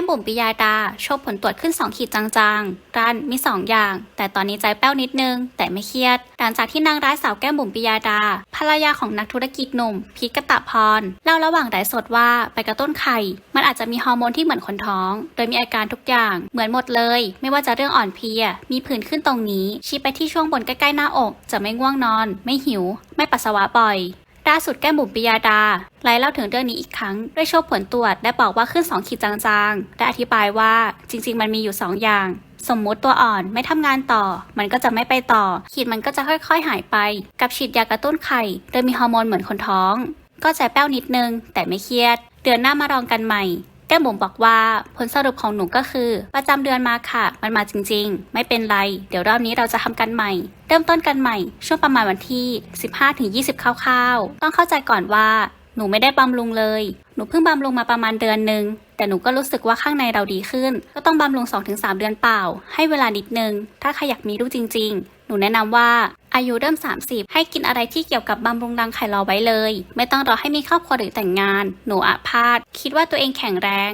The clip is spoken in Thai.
มบุ๋มปิยาดา โชว์ผลตรวจขึ้น 2 ขีดจางๆรันมี 2 อย่าง แต่ตอนนี้ใจแป้วนิดนึง แต่ไม่เครียด หลังจากที่นางร้ายสาวแก้มบุ๋มปิยาดา ภรรยาของนักธุรกิจหนุ่มพีกตะพร เล่าระหว่างไลฟ์สดว่าไปกระตุ้นไข่ มันอาจจะมีฮอร์โมนที่เหมือนคนท้อง โดยมีอาการทุกอย่างเหมือนหมดเลย ไม่ว่าจะเรื่องอ่อนเพลีย มีผื่นขึ้นตรงนี้ ชี้ไปที่ช่วงบนใกล้ๆหน้าอก จะไม่ง่วงนอน ไม่หิว ไม่ปัสสาวะบ่อย ล่าสุดแก้มบุ๋มปิยาดาไลเล่าถึงเรื่องนี้อีกครั้งด้วยโชว์ผลตรวจและบอกว่าขึ้น 2 ขีดจางๆ และอธิบายว่าจริง ๆ มันมีอยู่ 2 อย่าง สมมุติตัวอ่อนไม่ทำงานต่อ มันก็จะไม่ไปต่อ ขีดมันก็จะค่อยๆหายไป กับฉีดยากระตุ้นไข่โดยมีฮอร์โมนเหมือนคนท้อง ก็ใจแป้วนิดนึง แต่ไม่เครียด เดือนหน้ามาลองกันใหม่ แก้มบุ๋มบอกว่าผลสรุปของหนูก็คือ ประจำเดือนมาค่ะ มันมาจริง ๆ ไม่เป็นไร เดี๋ยวรอบนี้เราจะทำกันใหม่ เริ่มต้นกันใหม่ ช่วงประมาณวันที่ 15-20 คร่าวๆ ต้องเข้าใจก่อนว่า หนูไม่ได้บำรุงเลย หนูเพิ่งบำรุงมาประมาณเดือนหนึ่งแต่หนูก็รู้สึกว่าข้างในเราดีขึ้น ก็ต้องบำรุง 2-3 เดือนเปล่า ให้เวลานิดนึง ถ้าใครอยากมีลูกจริง ๆ หนูแนะนำว่า อายุเริ่ม 30 ให้กินอะไรที่เกี่ยวกับบำรุงรังไข่เราไว้เลย ไม่ต้องรอให้มีครอบครัวหรือแต่งงาน หนูอาพาธคิดว่าตัวเองแข็งแรง